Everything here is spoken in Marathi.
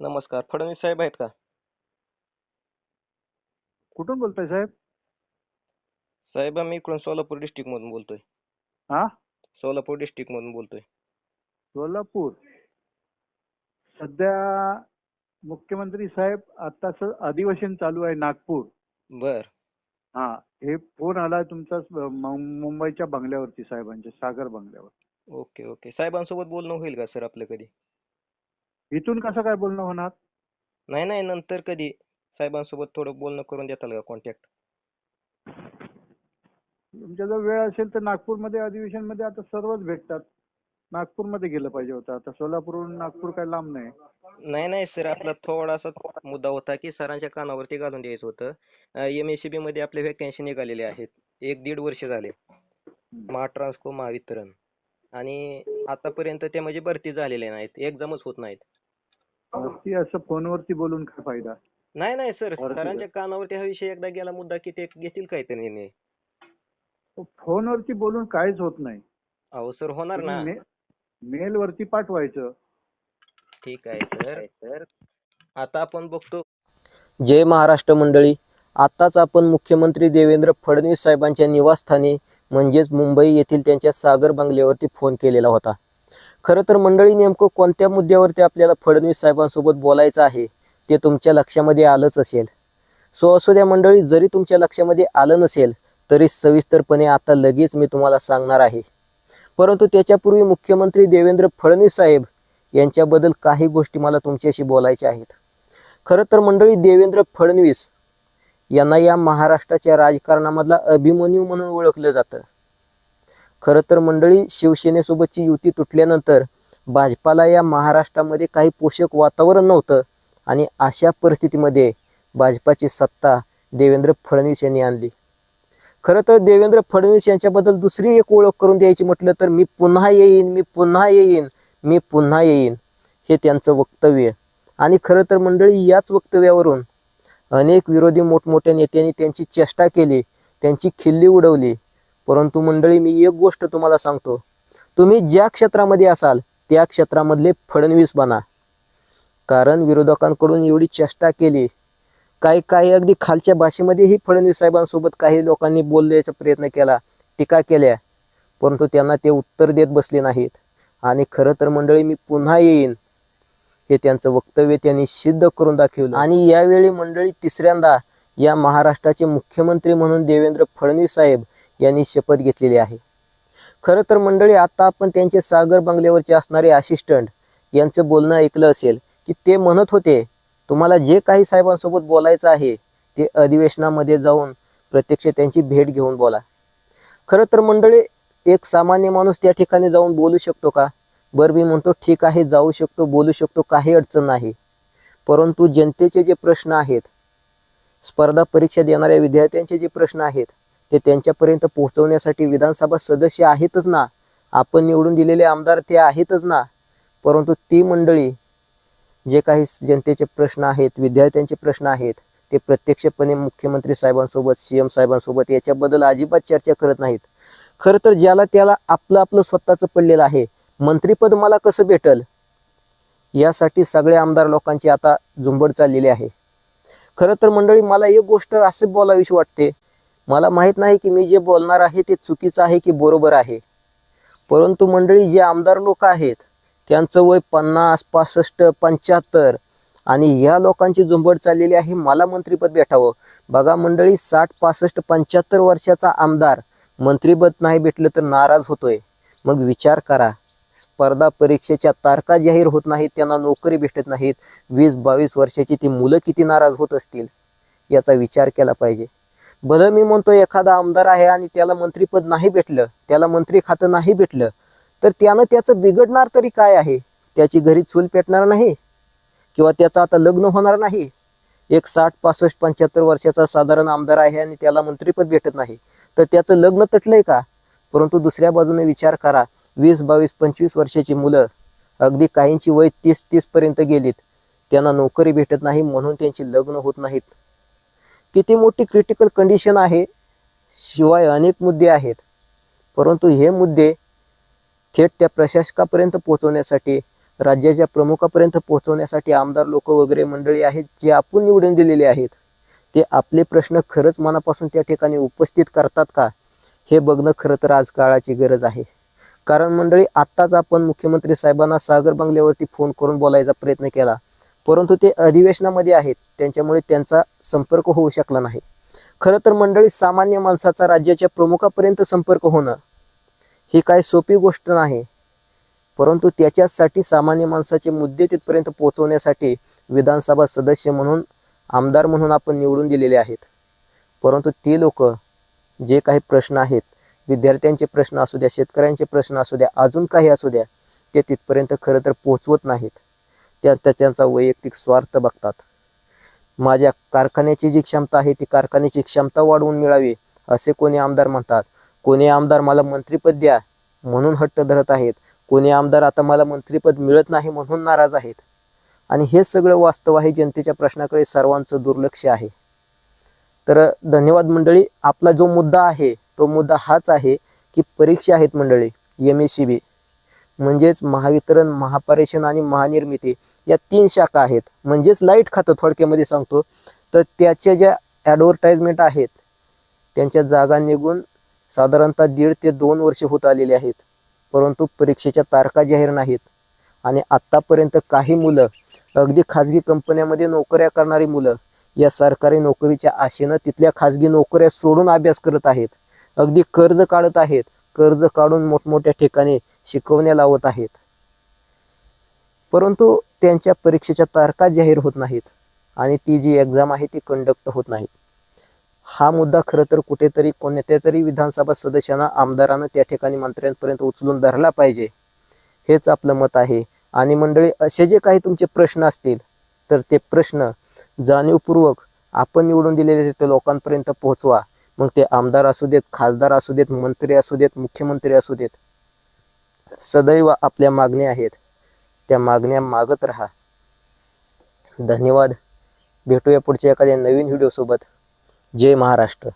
नमस्कार. फडणवीस साहेब आहेत का? कुठून बोलताय साहेब? साहेब मी इकडून सोलापूर डिस्ट्रिक्ट मधून बोलतोय. हा? सोलापूर डिस्ट्रिक्ट मधून बोलतोय. सोलापूर? सध्या मुख्यमंत्री साहेब आता स- अधिवेशन चालू आहे नागपूर. बर. हा हे फोन आला तुमचा स- मु- मुंबईच्या बंगल्यावरती साहेबांच्या सागर बंगल्यावर ओके ओके. साहेबांसोबत बोलणं होईल का सर आपलं कधी? इथून कसं काय बोलणं होणार? नाही नाही नंतर कधी? साहेबांसोबत थोडं बोलणं करून देताल का कॉन्टॅक्ट तुमच्या जर वेळ असेल तर नागपूरमध्ये अधिवेशनमध्ये आता सर्वच भेटतात. नागपूरमध्ये गेलं पाहिजे होतं. आता सोलापूरहून नागपूर काय लांब नाही. नाही नाही सर आपला थोडासा मुद्दा होता की सरांच्या कानावरती घालून द्यायचं होतं. एम एस सी बी मध्ये आपले व्हॅकन्सी निघालेले आहेत. एक दीड वर्ष झाले. महाट्रान्सको महावितरण. आणि आतापर्यंत ते म्हणजे भरती झालेले नाहीत. एक्झामच होत नाहीत. ती असं फोनवरती बोलून काय फायदा? नाही नाही सर. सरांच्या कानावरती हा विषय एकदा गेला मुद्दा की ते घेतील काहीतरी निर्णय फोनवरती बोलून काहीच होत नाही. अहो सर होणार ना. तुम्ही मे- मेलवरती पाठवायचं. ठीक आहे सर. सर आता आपण बघतो. जय महाराष्ट्र मंडळी. आताच आपण मुख्यमंत्री देवेंद्र फडणवीस साहेबांच्या निवासस्थानी म्हणजेच मुंबई येथील त्यांच्या सागर बंगल्यावरती फोन केलेला होता. खरं तर मंडळी नेमकं कोणत्या मुद्द्यावरती आपल्याला फडणवीस साहेबांसोबत बोलायचं आहे ते तुमच्या लक्षामध्ये आलंच असेल. सो असू द्या मंडळी जरी तुमच्या लक्षामध्ये आलं नसेल तरी सविस्तरपणे आता लगेच मी तुम्हाला सांगणार आहे. परंतु त्याच्यापूर्वी मुख्यमंत्री देवेंद्र फडणवीस साहेब यांच्याबद्दल काही गोष्टी मला तुमच्याशी बोलायच्या आहेत. खरं तर मंडळी देवेंद्र फडणवीस यांना या महाराष्ट्राच्या राजकारणामधला अभिमन्यू म्हणून ओळखलं जातं. खरं तर मंडळी शिवसेनेसोबतची युती तुटल्यानंतर भाजपाला या महाराष्ट्रामध्ये काही पोषक वातावरण नव्हतं आणि अशा परिस्थितीमध्ये भाजपाची सत्ता देवेंद्र फडणवीस यांनी आणली. खरं तर देवेंद्र फडणवीस यांच्याबद्दल दुसरी एक ओळख करून द्यायची म्हटलं तर मी पुन्हा येईन मी पुन्हा येईन मी पुन्हा येईन हे त्यांचं वक्तव्य. आणि खरं तर मंडळी याच वक्तव्यावरून अनेक विरोधी मोठमोठ्या नेत्यांनी त्यांची चेष्टा केली त्यांची खिल्ली उडवली परंतु मंडळी मी एक गोष्ट तुम्हाला सांगतो. तुम्ही ज्या क्षेत्रामध्ये असाल त्या क्षेत्रामधले फडणवीस बना. कारण विरोधकांकडून एवढी चेष्टा केली. काही काही अगदी खालच्या भाषेमध्येही फडणवीस साहेबांसोबत काही लोकांनी बोलण्याचा प्रयत्न केला टीका केल्या. परंतु त्यांना ते उत्तर देत बसले नाहीत. आणि खरं तर मंडळी मी पुन्हा येईन हे त्यांचं वक्तव्य त्यांनी सिद्ध करून दाखवलं. आणि यावेळी मंडळी तिसऱ्यांदा या महाराष्ट्राचे मुख्यमंत्री म्हणून देवेंद्र फडणवीस साहेब यांनी शपथ घेतलेली आहे. खरं तर मंडळी आता आपण त्यांचे सागर बंगल्यावरचे असणारे असिस्टंट यांचं बोलणं ऐकलं असेल की ते म्हणत होते तुम्हाला जे काही साहेबांसोबत बोलायचं आहे ते अधिवेशनामध्ये जाऊन प्रत्यक्ष त्यांची भेट घेऊन बोला. खरं तर मंडळी एक सामान्य माणूस त्या ठिकाणी जाऊन बोलू शकतो का? बरं मी म्हणतो ठीक आहे जाऊ शकतो बोलू शकतो काही अडचण नाही. परंतु जनतेचे जे प्रश्न आहेत स्पर्धा परीक्षा देणाऱ्या विद्यार्थ्यांचे जे प्रश्न आहेत ते त्यांच्यापर्यंत पोहोचवण्यासाठी विधानसभा सदस्य आहेतच ना. आपण निवडून दिलेले आमदार ते आहेतच ना. परंतु ती मंडळी जे काही जनतेचे प्रश्न आहेत विद्यार्थ्यांचे प्रश्न आहेत ते प्रत्यक्षपणे मुख्यमंत्री साहेबांसोबत सी एम साहेबांसोबत याच्याबद्दल अजिबात चर्चा करत नाहीत. खरं तर ज्याला त्याला आपलं आपलं स्वतःचं पडलेलं आहे. मंत्रीपद मला कसं भेटल? यासाठी सगळे आमदार लोकांची आता झुंबड चाललेली आहे. खरं तर मंडळी मला एक गोष्ट असे बोलावीशी वाटते. मला माहीत नाही की मी जे बोलणार आहे ते चुकीचं आहे की बरोबर आहे. परंतु मंडळी जे आमदार लोक आहेत त्यांचं वय पन्नास पासष्ट पंच्याहत्तर आणि या लोकांची झुंबड चाललेली आहे मला मंत्रीपद भेटावं. बघा मंडळी साठ पासष्ट पंच्याहत्तर वर्षाचा आमदार मंत्रीपद नाही भेटलं तर नाराज होतोय. मग विचार करा. स्पर्धा परीक्षेच्या तारखा जाहीर होत नाहीत त्यांना नोकरी भेटत नाहीत. वीस बावीस वर्षाची ती मुलं किती नाराज होत असतील? याचा विचार केला पाहिजे. बरं मी म्हणतो एखादा आमदार आहे आणि त्याला मंत्रीपद नाही भेटलं त्याला मंत्री खातं नाही भेटलं तर त्यानं त्याचं बिघडणार तरी काय आहे? त्याची घरी चूल पेटणार नाही? किंवा त्याचं आता लग्न होणार नाही? एक साठ पासष्ट पंच्याहत्तर वर्षाचा साधारण आमदार आहे आणि त्याला मंत्रीपद भेटत नाही तर त्याचं लग्न तटलंय का? परंतु दुसऱ्या बाजूने विचार करा. वीस बावीस पंचवीस वर्षाची मुलं अगदी काहींची वय तीस तीसपर्यंत गेलीत. त्यांना नोकरी भेटत नाही म्हणून त्यांची लग्न होत नाहीत. किती मोठी क्रिटिकल कंडिशन आहे शिवाय अनेक मुद्दे आहेत. परंतु हे मुद्दे थेट त्या प्रशासकापर्यंत पोहोचवण्यासाठी राज्याच्या प्रमुखापर्यंत पोहोचवण्यासाठी आमदार लोक वगैरे मंडळी आहेत जे आपण निवडून दिलेले आहेत ते आपले प्रश्न खरंच मनापासून त्या ठिकाणी उपस्थित करतात का हे बघणं खरं तर आज काळाची गरज आहे. कारण मंडळी आत्ताच आपण मुख्यमंत्री साहेबांना सागर बंगल्यावरती फोन करून बोलायचा प्रयत्न केला. परंतु ते अधिवेशनामध्ये आहेत. त्यांच्यामुळे त्यांचा संपर्क होऊ शकला नाही. खरं तर मंडळी सामान्य माणसाचा राज्याच्या प्रमुखापर्यंत संपर्क होणं ही काय सोपी गोष्ट नाही. परंतु त्याच्यासाठी सामान्य माणसाचे मुद्दे तिथपर्यंत पोहोचवण्यासाठी विधानसभा सदस्य म्हणून आमदार म्हणून आपण निवडून दिलेले आहेत. परंतु ते लोक जे काही प्रश्न आहेत विद्यार्थ्यांचे प्रश्न असू द्या शेतकऱ्यांचे प्रश्न असू द्या अजून काही असू द्या ते तिथपर्यंत खरं तर पोचवत नाहीत. त्या त्या- त्यांचा वैयक्तिक स्वार्थ बघतात. माझ्या कारखान्याची जी क्षमता आहे ती कारखान्याची क्षमता वाढवून मिळावी असे कोणी आमदार म्हणतात. कोणी आमदार मला मंत्रिपद द्या म्हणून हट्ट धरत आहेत. कोणी आमदार आता मला मंत्रिपद मिळत नाही म्हणून नाराज आहेत. आणि हे सगळं वास्तव आहे जनतेच्या प्रश्नाकडे सर्वांचं दुर्लक्ष आहे. तर धन्यवाद मंडळी आपला जो मुद्दा आहे तो मुद्दा हाच आहे की परीक्षा आहेत मंडळी एम एस सी बी म्हणजेच महावितरण महापारेषण आणि महानिर्मिती या तीन शाखा आहेत. म्हणजेच लाइट खातं थोडक्यामध्ये सांगतो. तर त्याच्या ज्या ॲडव्हर्टाईजमेंट आहेत त्यांच्या जागा निघून साधारणतः दीड ते दोन वर्ष होत आलेले आहेत. परंतु परीक्षेच्या तारखा जाहीर नाहीत. आणि आत्तापर्यंत काही मुलं अगदी खाजगी कंपन्यामध्ये नोकऱ्या करणारी मुलं या सरकारी नोकरीच्या आशेनं तिथल्या खाजगी नोकऱ्या सोडून अभ्यास करत आहेत. अगदी कर्ज काढत आहेत. कर्ज काढून मोठमोठ्या ठिकाणी शिकवण्या लावत आहेत. परंतु त्यांच्या परीक्षेच्या तारखा जाहीर होत नाहीत आणि ती जी एक्झाम आहे ती कंडक्ट होत नाही हा मुद्दा खरं तर कुठेतरी कोणत्या तरी विधानसभा सदस्यांना आमदारानं त्या ठिकाणी मंत्र्यांपर्यंत उचलून धरला पाहिजे. हेच आपलं मत आहे. आणि मंडळी असे जे काही तुमचे प्रश्न असतील तर ते प्रश्न जाणीवपूर्वक आपण निवडून दिलेले ते लोकांपर्यंत पोहोचवा. मग ते आमदार असू देत खासदार असू देत मंत्री असू देत मुख्यमंत्री असू देत सदैव आपल्या मागण्या आहेत. त्या मागण्या मागत राहा. धन्यवाद. भेटूया पुढच्या एखाद्या नवीन व्हिडिओसोबत. जय महाराष्ट्र.